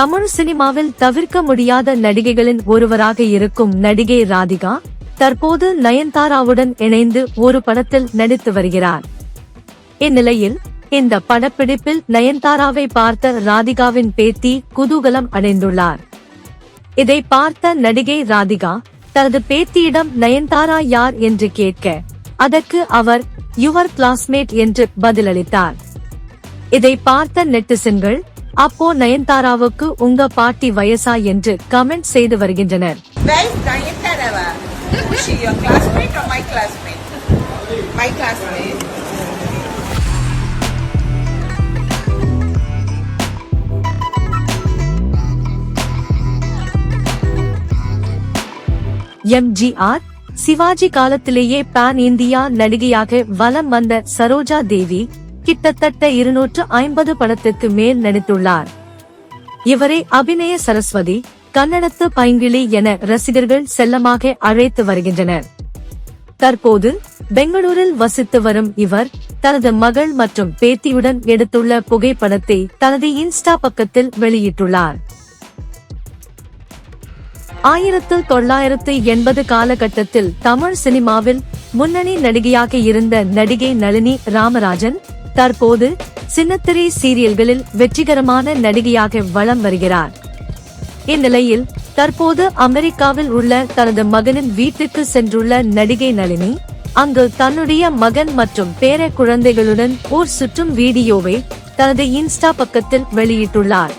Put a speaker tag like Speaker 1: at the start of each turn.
Speaker 1: தமிழ் சினிமாவில் தவிர்க்க முடியாத நடிகைகளின் ஒருவராக இருக்கும் நடிகை ராதிகா தற்போது நயன்தாராவுடன் இணைந்து ஒரு படத்தில் நடித்து வருகிறார். இந்நிலையில் இந்த படப்பிடிப்பில் நயன்தாராவை பார்த்த ராதிகாவின் பேத்தி குதூகலம் அடைந்துள்ளார். இதை பார்த்த நடிகை ராதிகா தனது பேத்தியிடம் நயன்தாரா யார் என்று கேட்க அதற்கு அவர் யுவர் கிளாஸ்மேட் என்று பதிலளித்தார். இதை பார்த்த நெட்டிசன்கள் அப்போ நயன்தாராவுக்கு உங்க பாட்டி வயசா என்று கமெண்ட் செய்து வருகின்றனர். எம்ஜிஆர் சிவாஜி காலத்திலேயே பான் இந்தியா நடிகையாக வலம் வந்த சரோஜா தேவி கிட்டத்தட்ட இருநூற்று ஐம்பது படத்திற்கு மேல் நடித்துள்ளார். இவரை அபிநய சரஸ்வதி கன்னடத்து பைங்கிளி என ரசிகர்கள் செல்லமாக அழைத்து வருகின்றனர். தற்போது பெங்களூரில் வசித்து வரும் இவர் தனது மகள் மற்றும் பேத்தியுடன் எடுத்துள்ள புகைப்படத்தை தனது இன்ஸ்டா பக்கத்தில் வெளியிட்டுள்ளார். ஆயிரத்து தொள்ளாயிரத்து எண்பது காலகட்டத்தில் தமிழ் சினிமாவில் முன்னணி நடிகையாக இருந்த நடிகை நளினி ராமராஜன் தற்போது சின்னத்திரை சீரியல்களில் வெற்றிகரமான நடிகையாக வலம் வருகிறார். இந்நிலையில் தற்போது அமெரிக்காவில் உள்ள தனது மகனின் வீட்டுக்கு சென்றுள்ள நடிகை நளினி அங்கு தன்னுடைய மகன் மற்றும் பேர குழந்தைகளுடன் ஊர் சுற்றும் வீடியோவை தனது இன்ஸ்டா பக்கத்தில் வெளியிட்டுள்ளார்.